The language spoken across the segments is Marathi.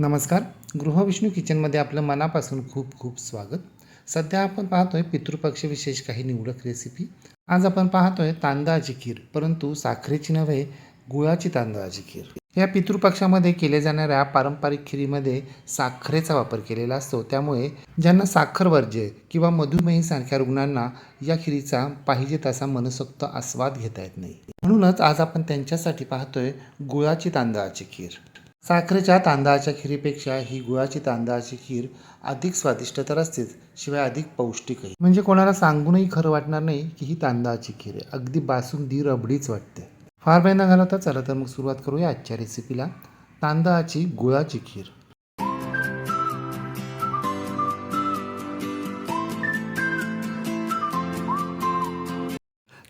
नमस्कार. गृहविष्णू किचनमध्ये आपलं मनापासून खूप खूप स्वागत. सध्या आपण पाहतोय पितृपक्ष विशेष काही निवडक रेसिपी आज आपण पाहतोय तांदळाची खीर परंतु साखरेची नव्हे गुळाची तांदळाची खीर. या पितृपक्षामध्ये केल्या जाणाऱ्या पारंपरिक खिरीमध्ये साखरेचा वापर केलेला असतो. त्यामुळे ज्यांना साखर वर्ज्य किंवा मधुमेहीसारख्या रुग्णांना या खिरीचा पाहिजे तसा मनसोक्त आस्वाद घेता येत नाही. म्हणूनच आज आपण त्यांच्यासाठी पाहतोय गुळाची तांदळाची खीर. साखरेच्या तांदळाच्या खिरीपेक्षा ही गुळाची तांदळाची खीर अधिक स्वादिष्ट तर असतेच शिवाय अधिक पौष्टिकही. म्हणजे कोणाला सांगूनही खरं वाटणार नाही की ही तांदळाची खीर आहे. अगदी बासुंदी रबडीच वाटते. फार वेळ न घालवता चला तर मग सुरुवात करूया आजच्या रेसिपीला तांदळाची गुळाची खीर.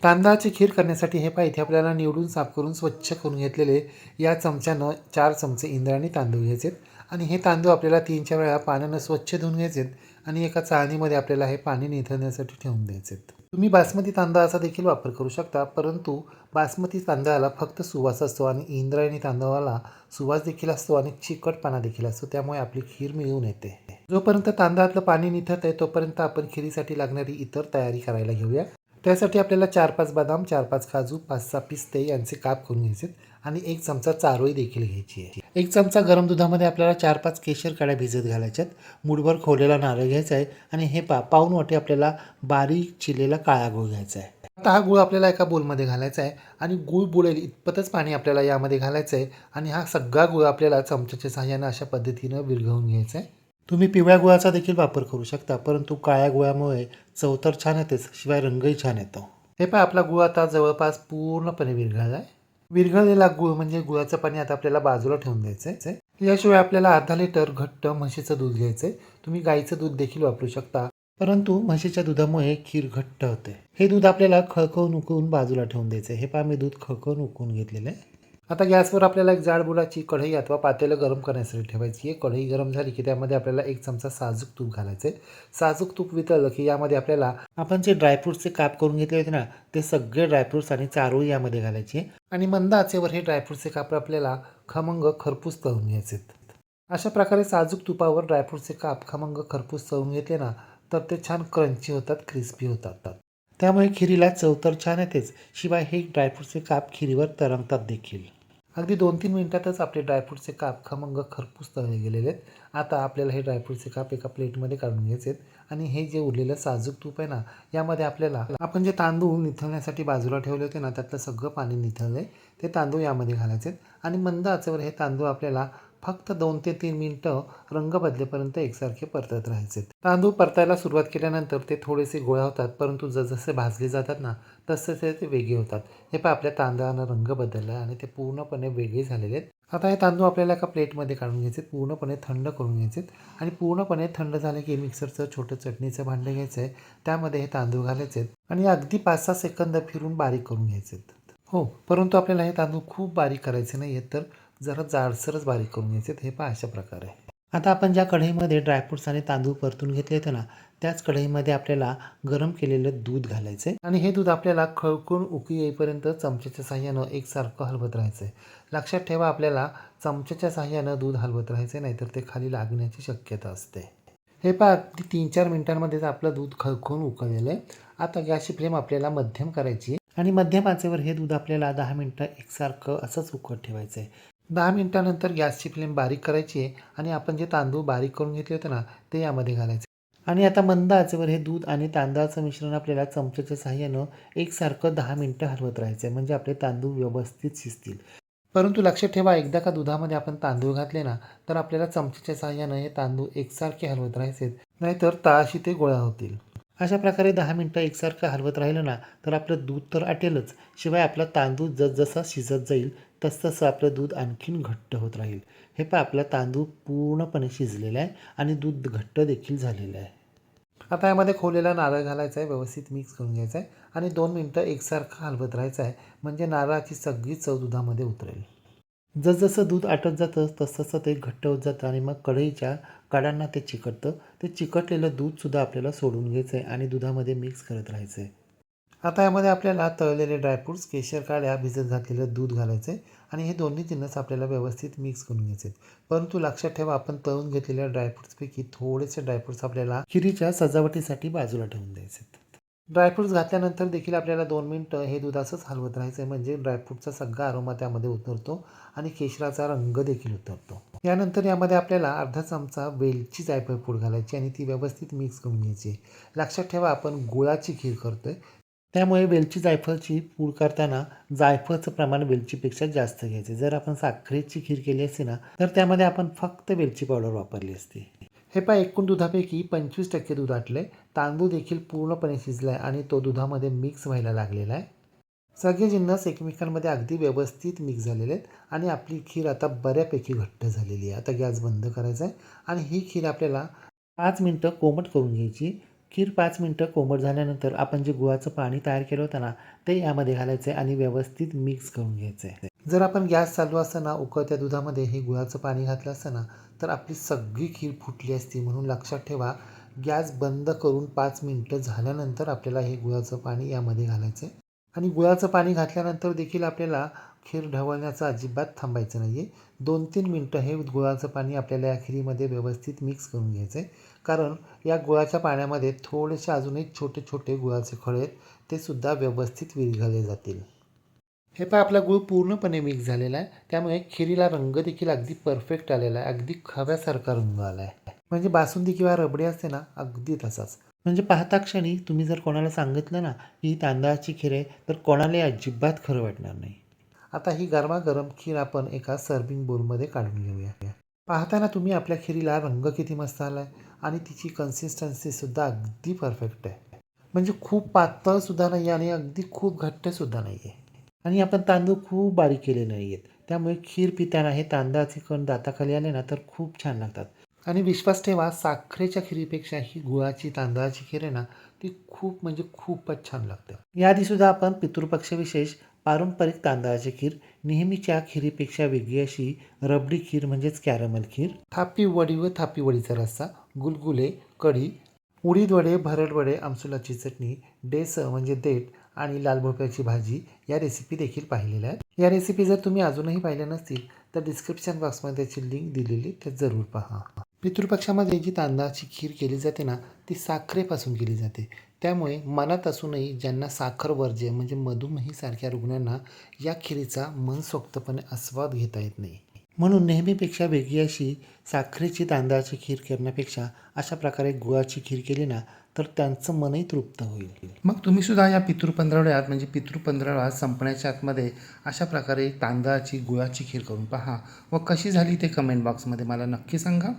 तांदळाची खीर करण्यासाठी हे पहा इथे आपल्याला निवडून साफ करून स्वच्छ करून घेतलेले या चमच्यानं चार चमचे इंद्रायणी तांदूळ घ्यायचे आणि हे तांदूळ आपल्याला तीन चार वेळा पाण्यानं स्वच्छ धुवून घ्यायचे आणि एका चाळणीमध्ये आपल्याला हे पाणी निथळण्यासाठी ठेवून द्यायचे तुम्ही बासमती तांदळाचा देखील वापर करू शकता परंतु बासमती तांदळाला फक्त सुवास असतो आणि इंद्रायणी तांदळाला सुवास देखील असतो आणि चिकटपणा देखील असतो त्यामुळे आपली खीर मिळून येते. जोपर्यंत तांदळातलं पाणी निथळत आहे तोपर्यंत आपण खिरीसाठी लागणारी इतर तयारी करायला घेऊया. त्यासाठी आपल्याला चार पाच बदाम चार पाच काजू पाच सहा पिस्ते यांचे काप करून घ्यायचे आणि एक चमचा चारोळी देखील घ्यायची आहे. एक चमचा गरम दुधामध्ये आपल्याला चार पाच केशर काड्या भिजत घालायच्यात मुठभर खोवलेला नारळ घ्यायचा आहे आणि हे पा पाऊन वाटे आपल्याला बारीक चिरलेला काळा गूळ घ्यायचा आहे. आता हा गूळ आपल्याला एका बोलमध्ये घालायचा आहे आणि गूळ बुडेल इतपतच पाणी आपल्याला यामध्ये घालायचं आहे आणि हा सगळा गूळ आपल्याला चमच्याच्या सहाय्यानं अशा पद्धतीनं विरघळून घ्यायचा आहे. तुम्ही पिवळ्या गुळाचा देखील वापर करू शकता परंतु काळ्या गुळामुळे चव तर छान येतेच शिवाय रंगही छान येतो. हे पहा आपला गुळ आता जवळपास पूर्णपणे विरघळला आहे विरघळलेला गुळ म्हणजे गुळाचं पाणी आता आपल्याला बाजूला ठेवून द्यायचं आहे याशिवाय आपल्याला अर्धा लिटर घट्ट म्हशीचं दूध घ्यायचं आहे तुम्ही गाईचं दूध देखील वापरू शकता परंतु म्हशीच्या दुधामुळे खीर घट्ट होते. हे दूध आपल्याला खळखळून उकळून बाजूला ठेवून द्यायचं आहे हे पहा मी दूध खळखळून उकळून घेतलेलं आहे. आता गॅसवर आपल्याला एक जाड बुडाची कढई अथवा पातेलं गरम करण्यासाठी ठेवायची आहे. कढई गरम झाली की त्यामध्ये आपल्याला एक चमचा साजूक तूप घालायचं आहे. साजूक तूप वितळलं की यामध्ये आपल्याला आपण जे ड्रायफ्रूट्सचे काप करून घेतले होते ना ते सगळे ड्रायफ्रूट्स आणि चारोळी यामध्ये घालायचे आणि मंद आचेवर हे ड्रायफ्रूटचे काप आपल्याला खमंग खरपूस तळून घ्यायचे अशा प्रकारे साजूक तुपावर ड्रायफ्रूटचे काप खमंग खरपूस तळून घेतले ना तर ते छान क्रंची होतात क्रिस्पी होतात त्यामुळे खिरीला चव तर छान येतेच शिवाय हे ड्रायफ्रूटचे काप खिरीवर तरंगतात देखील. अगदी दोन तीन मिनटातच आपले ड्रायफ्रूटचे काप खमंग खरपूस तळले गेलेले आहेत. आता आपल्याला हे ड्रायफ्रूटचे काप एका प्लेटमध्ये काढून घ्यायचे आहेत. आणि हे जे उरलेलं साजूक तूप आहे ना यामध्ये आपल्याला आपण जे तांदूळ निथळण्यासाठी बाजूला ठेवले होते ना त्यातलं सगळं पाणी निथळलं आहे ते तांदूळ यामध्ये घालायचे आहेत. आणि मंद आचेवर हे तांदूळ आपल्याला फक्त दोन ते तीन मिनटं रंग बदलेपर्यंत एकसारखे परतत राहायचे. तांदूळ परतायला सुरुवात केल्यानंतर ते थोडेसे गोळा होतात परंतु जसजसे भाजले जातात ना तसतसे ते वेगळे होतात. हे पण आपल्या तांदळानं रंग बदलला आणि ते पूर्णपणे वेगळे झालेले आहेत. आता हे तांदूळ आपल्याला एका प्लेटमध्ये काढून घ्यायचे पूर्णपणे थंड करून घ्यायचे आणि पूर्णपणे थंड झाले की मिक्सरचं छोटं चटणीचं भांडं घ्यायचं आहे त्यामध्ये हे तांदूळ घालायचे आणि अगदी पाच सहा सेकंद फिरून बारीक करून घ्यायचे हो परंतु आपल्याला हे तांदूळ खूप बारीक करायचे नाही आहेत तर जरा जाडसरच बारीक करून घ्यायचे हे पहा अशा प्रकारे. आता आपण ज्या कढईमध्ये ड्रायफ्रूट्स आणि तांदूळ परतून घेतले होते ना त्याच कढईमध्ये आपल्याला गरम केलेलं दूध घालायचं आहे. आणि हे दूध आपल्याला खळकून उकळी येईपर्यंत चमच्याच्या साह्यानं एकसारखं हलवत राहायचं आहे. लक्षात ठेवा आपल्याला चमच्याच्या साह्यानं दूध हलवत राहायचं नाहीतर ते खाली लागण्याची शक्यता असते. हे पहा अगदी तीन चार मिनिटांमध्येच आपलं दूध खळखून उकळलेलं आहे. आता गॅसची फ्लेम आपल्याला मध्यम करायची आणि मध्यम आचेवर हे दूध आपल्याला दहा मिनटं एकसारखं असंच उकळत ठेवायचं आहे. दहा मिनटानंतर गॅसची फ्लेम बारीक करायची आहे आणि आपण जे तांदूळ बारीक करून घेतले होते ना ते यामध्ये घालायचे. आणि आता मंद आचेवर हे दूध आणि तांदळाचं मिश्रण आपल्याला चमच्याच्या साह्यानं एकसारखं दहा मिनटं हलवत राहायचं आहे म्हणजे आपले तांदूळ व्यवस्थित शिजतील. परंतु लक्षात ठेवा एकदा का दुधामध्ये आपण तांदूळ घातले ना तर आपल्याला चमच्याच्या साह्यानं हे तांदूळ एकसारखे हलवत राहायचे नाहीतर ताशी ते गोळा होतील. अशा प्रकारे दहा मिनटं एकसारखं हलवत राहिलं ना तर आपलं दूध तर आटेलच. शिवाय आपला तांदूळ जसजसा शिजत जाईल तसतसं आपलं दूध आणखीन घट्ट होत राहील. हे पण आपला तांदूळ पूर्णपणे शिजलेला आहे आणि दूध घट्ट देखील झालेलं आहे. आता यामध्ये खोलेला नारळ घालायचा आहे व्यवस्थित मिक्स करून घ्यायचा आहे आणि दोन मिनटं एकसारखं हलवत राहायचं आहे म्हणजे नारळाची सगळी चव दुधामध्ये उतरेल. जसजसं दूध आटत जातं तसतसं ते घट्ट होत जातं आणि मग कढईच्या कडांना ते चिकटतं. ते चिकटलेलं दूधसुद्धा आपल्याला सोडून घ्यायचं आहे आणि दुधामध्ये मिक्स करत राहायचं आहे. आता यामध्ये आपल्याला तळलेले ड्रायफ्रूट्स केशर काड्या भिजत घातलेलं दूध घालायचं आहे आणि हे दोन्ही जिन्नस आपल्याला व्यवस्थित मिक्स करून घ्यायचे परंतु लक्षात ठेवा आपण तळून घेतलेल्या ड्रायफ्रूट्सपैकी थोडेसे ड्रायफ्रुट्स आपल्याला खिरीच्या सजावटीसाठी बाजूला ठेवून द्यायचे ड्रायफ्रूट्स ड्रायफ्रुट्स घातल्यानंतर देखील आपल्याला दोन मिनटं हे दूध असंच हलवत राहायचं आहे म्हणजे ड्रायफ्रूटचा सगळा अरोमा त्यामध्ये उतरतो आणि केशराचा रंग देखील उतरतो. यानंतर यामध्ये आपल्याला अर्धा चमचा वेलची जायफळ पूड घालायची आणि ती व्यवस्थित मिक्स करून घ्यायची. लक्षात ठेवा आपण गुळाची खीर करतोय. त्यामुळे वेलची जायफळची पूड करताना जायफळचं प्रमाण वेलचीपेक्षा जास्त घ्यायचे. जर आपण साखरेची खीर केली असती ना तर त्यामध्ये आपण फक्त वेलची पावडर वापरली असती. हे पहा एकूण दुधापैकी पंचवीस टक्के दूध आटले तांदूळ देखील पूर्णपणे शिजला आहे आणि तो दुधामध्ये मिक्स व्हायला लागलेला आहे. सगळे जिन्नस एकमेकांमध्ये अगदी व्यवस्थित मिक्स झालेले आहेत आणि आपली खीर आता बऱ्यापैकी घट्ट झालेली आहे. आता गॅस बंद करायचा आहे आणि ही खीर आपल्याला पाच मिनटं कोमट करून घ्यायची. खीर पाच मिनटं कोमट झाल्यानंतर आपण जे गुळाचं पाणी तयार केलं होतं ना ते यामध्ये घालायचं आहे आणि व्यवस्थित मिक्स करून घ्यायचं. आहे जर आपण गॅस चालू असताना उकळत्या दुधामध्ये हे गुळाचं पाणी घातलं असतं ना तर आपली सगळी खीर फुटली असती म्हणून लक्षात ठेवा गॅस बंद करून पाच मिनटं झाल्यानंतर आपल्याला हे गुळाचं पाणी यामध्ये घालायचं आहे आणि गुळाचं पाणी घातल्यानंतर देखील आपल्याला खीर ढवळण्याचं अजिबात थांबायचं नाही आहे दोन तीन मिनटं हे गुळाचं पाणी आपल्याला या खिरीमध्ये व्यवस्थित मिक्स करून घ्यायचं आहे कारण या गुळाच्या पाण्यामध्ये थोडेसे अजूनही छोटे छोटे गुळाचे खळे आहेत ते सुद्धा व्यवस्थित विरघळले जातील. हे पहा आपला गुळ पूर्णपणे मिक्स झालेला आहे. त्यामुळे खिरीला रंग देखील अगदी परफेक्ट आलेला आहे. अगदी खव्यासारखा रंग आला आहे म्हणजे बासुंदी किंवा रबडी असते ना अगदी तसाच. म्हणजे पाहता क्षणी तुम्ही जर कोणाला सांगितलं ना की ही तांदळाची खीर आहे तर कोणालाही अजिबात खरं वाटणार नाही. आता ही गरमागरम खीर आपण एका सर्विंग बोलमध्ये काढून घेऊया. पाहताना तुम्ही आपल्या खिरीला रंग किती मस्त आला आहे आणि तिची कन्सिस्टन्सीसुद्धा अगदी परफेक्ट आहे. म्हणजे खूप पातळसुद्धा नाही आहे आणि अगदी खूप घट्टसुद्धा नाही आहे आणि आपण तांदूळ खूप बारीक केले नाही आहेत त्यामुळे खीर पिताना हे तांदळाचे कण दाताखाली आले ना तर खूप छान लागतात. आणि विश्वास ठेवा साखरेच्या खिरीपेक्षा ही गुळाची तांदळाची खीर आहे ना ती खूप म्हणजे खूपच छान लागते. याआधीसुद्धा आपण पितृपक्ष विशेष पारंपरिक तांदळाची खीर नेहमीच्या खिरीपेक्षा वेगळी अशी रबडी खीर म्हणजेच कॅरमल खीर थापी वडी व थापी वडीचा रस्सा गुलगुले कढी उडीदवडे भरडवडे आमसुलाची चटणी डेस म्हणजे देठ आणि लाल भोपळ्याची भाजी या रेसिपी देखील पाहिलेल्या आहेत. या रेसिपी जर तुम्ही अजूनही पाहिल्या नसतील तर डिस्क्रिप्शन बॉक्समध्ये त्याची लिंक दिलेली ते जरूर पहा. पितृपक्षामध्ये जी तांदळाची खीर केली जाते ना ती साखरेपासून केली जाते. त्यामुळे मनात असूनही ज्यांना साखर वर्ज्य म्हणजे मधुमेहीसारख्या रुग्णांना या खिरीचा मनसोक्तपणे आस्वाद घेता येत नाही. म्हणून नेहमीपेक्षा वेगळी अशी साखरेची तांदळाची खीर करण्यापेक्षा अशा प्रकारे गुळाची खीर केली ना तर त्यांचं मनही तृप्त होईल. मग तुम्ही सुद्धा या पितृपंधरवड्यात म्हणजे पितृपंधरवडा संपण्याच्या आतमध्ये अशा प्रकारे तांदळाची गुळाची खीर करून पहा. व कशी झाली ते कमेंट बॉक्समध्ये मला नक्की सांगा.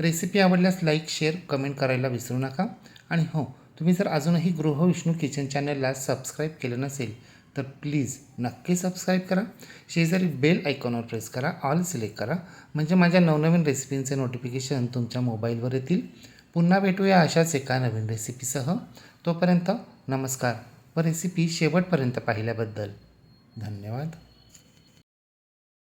रेसिपी आवडल्यास लाईक शेअर कमेंट करायला विसरू नका. आणि हो तुम्ही जर अजूनही गृहविष्णू किचन चॅनलला सबस्क्राईब केलं नसेल तर प्लीज नक्की सबस्क्राईब करा. शेजारी बेल आयकॉनवर प्रेस करा. ऑल सिलेक्ट करा. म्हणजे माझ्या नवनवीन रेसिपींचे नोटिफिकेशन तुमच्या मोबाईलवर येतील. पुन्हा भेटूया अशाच एका नवीन रेसिपीसह तोपर्यंत नमस्कार व रेसिपी शेवटपर्यंत पाहिल्याबद्दल धन्यवाद.